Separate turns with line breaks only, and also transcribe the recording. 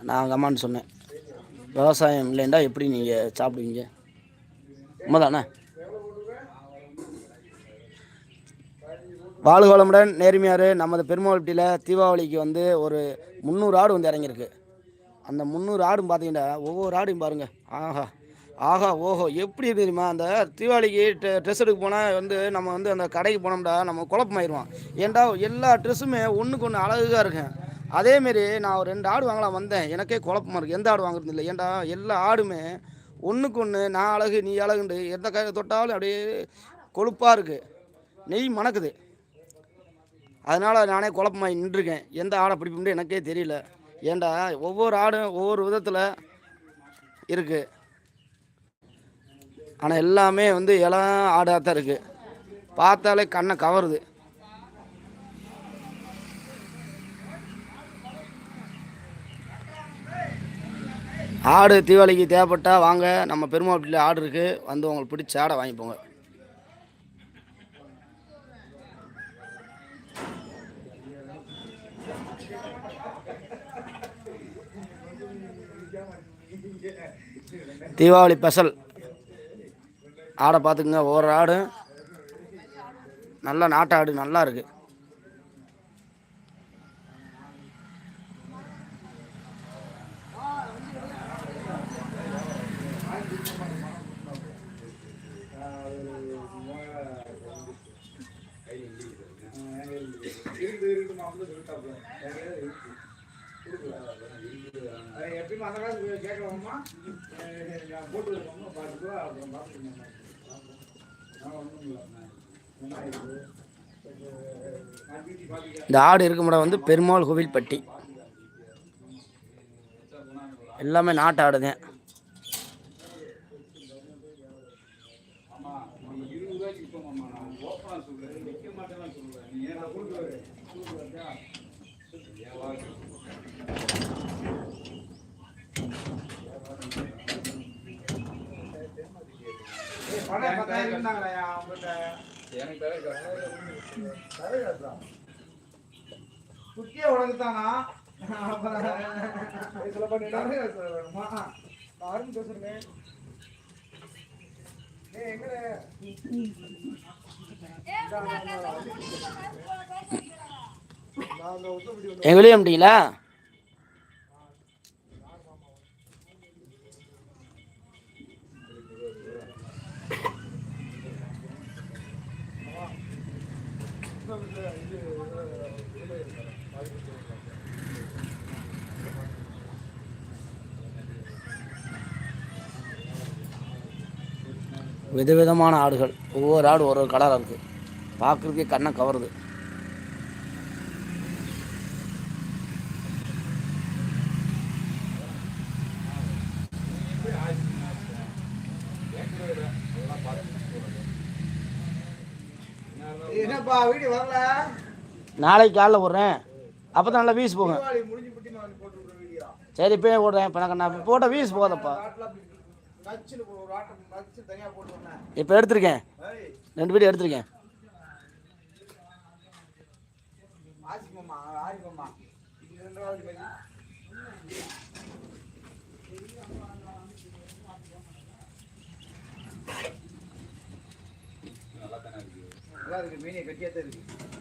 நான் அம்மான்னு சொன்னேன். விவசாயம் இல்லைண்டா எப்படி நீங்கள் சாப்பிடுவீங்க? உண்மைதானே? வாழ்க வளமுடன் நேர்மையார் நமது பெருமாள்பட்டியில் தீபாவளிக்கு வந்து ஒரு முந்நூறு ஆடு வந்து இறங்கியிருக்கு. அந்த முந்நூறு ஆடும் பார்த்தீங்கன்னா ஒவ்வொரு ஆடும் பாருங்கள் ஆஹா ஆஹா ஓஹோ எப்படி தெரியுமா? அந்த தீபாவளிக்கு ட்ரெஸ் எடுக்க போனால் வந்து நம்ம வந்து அந்த கடைக்கு போனோம்டா நம்ம குழப்பமாயிருவோம். ஏன்டா எல்லா ட்ரெஸ்ஸுமே ஒன்றுக்கு ஒன்று அழகாக இருக்கும் அதேமாரி நான் ஒரு ரெண்டு ஆடு வாங்கலாம் வந்தேன். எனக்கே குழப்பமா இருக்குது எந்த ஆடு வாங்குறது இல்லை. ஏன்டா எல்லா ஆடுமே ஒன்றுக்கு ஒன்று நான் அழகு நீ அழகுண்டு எந்த கை தொட்டாலும் அப்படியே கொழுப்பாக இருக்குது நெய் மணக்குது. அதனால் நானே குழப்பமாக நின்றுருக்கேன். எந்த ஆடை பிடிப்போம்னு எனக்கே தெரியல. ஏண்டா ஒவ்வொரு ஆடும் ஒவ்வொரு விதத்தில் இருக்குது ஆனால் எல்லாமே வந்து இளம் ஆடாக தான் இருக்குது பார்த்தாலே கண்ணை கவருது. ஆடு தீபாவளிக்கு தேவைப்பட்டால் வாங்க. நம்ம பெருமாள் ஆடு இருக்குது வந்து உங்களுக்கு பிடிச்ச ஆடை வாங்கிப்போங்க தீபாவளி ஸ்பெஷல் ஆடை பார்த்துக்குங்க. ஒவ்வொரு ஆடு நல்ல நாட்டு ஆடு இருக்கு
எப்பயுமே அந்த காலத்து கேட்கலாமா அப்புறம் பார்த்துக்கணும்
இந்த ஆடு இருக்குமிடம் வந்து பெருமாள் கோவில்பட்டி. எல்லாமே நாட்டு
ஆடுதேன் நம்ம இருபது ரூபாய்க்கு விற்போம்மா நான் ஓப்பனாக சொல்கிறேன் விற்க மாட்டேன்னு சொல்லுவேன் நீ ஏன் கொடுக்குறது கொடுக்குறதா பணம் பத்தாயிரம் இருந்தாங்களா அவங்ககிட்ட எனக்கு தர குட்டியே உனக்கு தானா நான் அருண் பேசுறேன்.
எங்க வெளியே முடியல விதவிதமான ஆடுகள். ஒவ்வொரு ஆடு ஒரு ஒரு கலராக இருக்குது பார்க்குறதுக்கே கண்ணை கவருது. நாளைக்கு காலைல விட்றேன் அப்போ தான் நல்லா வீஸ் போங்க சரி இப்போயே விட்றேன் இப்போ நான் இப்போ போட்ட வீஸ் இப்போ எடுத்திருக்கேன். ரெண்டு வீடியோ எடுத்திருக்கேன்.
நல்லா இருக்கு. மீனை கட்டியாக தான் இருக்கு.